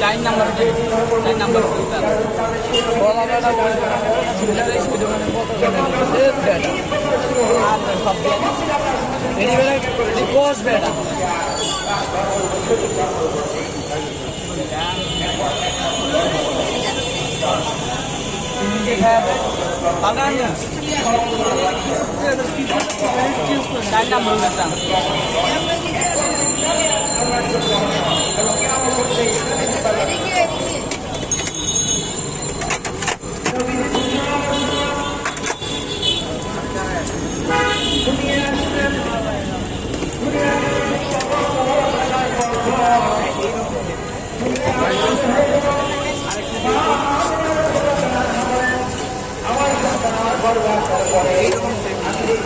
চার নাম্বার চার নাম্বার চার নাম্বার চার নাম্বার বলা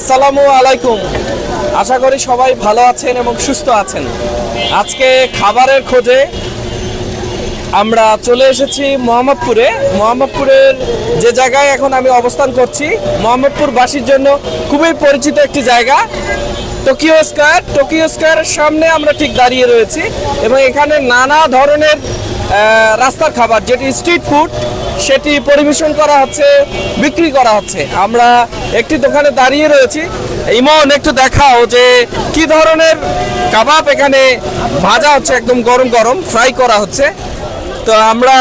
আসসালামু আলাইকুম। আশা করি সবাই ভালো আছেন এবং সুস্থ আছেন। আজকে খাবারের খোঁজে আমরা চলে এসেছি মোহাম্মদপুরে। মোহাম্মদপুরের যে জায়গায় এখন আমি অবস্থান করছি, মোহাম্মদপুরবাসীর জন্য খুবই পরিচিত একটি জায়গা। Tokyo square. টোকিও স্কয়ারের সামনে আমরা ঠিক দাঁড়িয়ে রয়েছি এবং এখানে নানা ধরনের রাস্তার খাবার, যেটি স্ট্রিট ফুড সেটি পরিবেশন করা হচ্ছে, বিক্রি করা হচ্ছে। আমরা একটি দোকানে দাঁড়িয়ে রয়েছি। ইমন, একটু দেখাও যে কি ধরনের কাবাব এখানে ভাজা হচ্ছে, একদম গরম গরম ফ্রাই করা হচ্ছে। তো আমরা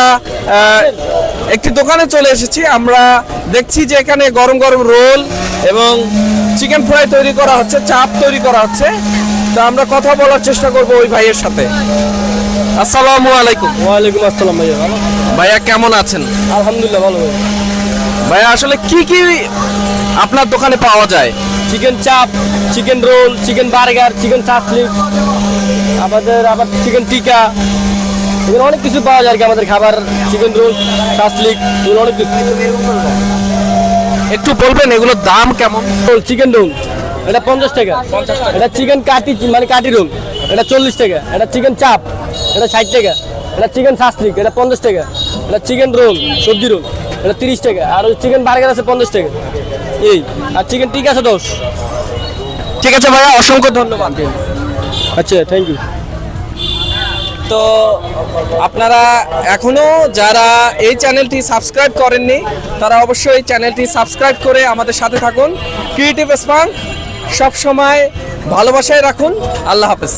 একটি দোকানে চলে এসেছি। আমরা দেখছি যে এখানে গরম গরম রোল এবং চিকেন ফ্রাই তৈরি করা হচ্ছে, চাপ তৈরি করা হচ্ছে। তো আমরা কথা বলার চেষ্টা করব ওই ভাইয়ের সাথে। আসসালামু আলাইকুম। ওয়ালাইকুম আসসালাম ভাইয়া ভাইয়া কেমন আছেন? আলহামদুলিল্লাহ ভালো ভাইয়া আসলে কি কি আপনার দোকানে পাওয়া যায়? চিকেন চাপ chicken roll chicken burger chicken চাসলিক আমাদের আবার চিকেন টিকা এগুলো অনেক কিছু পাওয়া যায় আর কি আমাদের খাবার চিকেন রোল চাসলিক এগুলো অনেক কিছু। একটু বলবেন এগুলোর দাম কেমন? রোল চিকেন রোল এটা পঞ্চাশ টাকা। এটা চিকেন কাটি মানে কাটি রোল এটা চল্লিশ টাকা। এটা চিকেন চাপ এটা ষাট টাকা। এটা চিকেন শাস্ত্রিক এটা পঞ্চাশ টাকা। এটা চিকেন রোল সবজি রোল এটা তিরিশ টাকা। আর ওই চিকেন বার্গার আছে পঞ্চাশ টাকা। এই আর চিকেন টিকা আছে দশ। ঠিক আছে ভাইয়া অসংখ্য ধন্যবাদ। আচ্ছা থ্যাংক ইউ তো আপনারা এখনও যারা এই চ্যানেলটি সাবস্ক্রাইব করেননি তারা অবশ্যই চ্যানেলটি সাবস্ক্রাইব করে আমাদের সাথে থাকুন। ক্রিয়েটিভ স্পাঙ্ক সবসময় ভালোবাসায় রাখুন। আল্লাহ হাফেজ।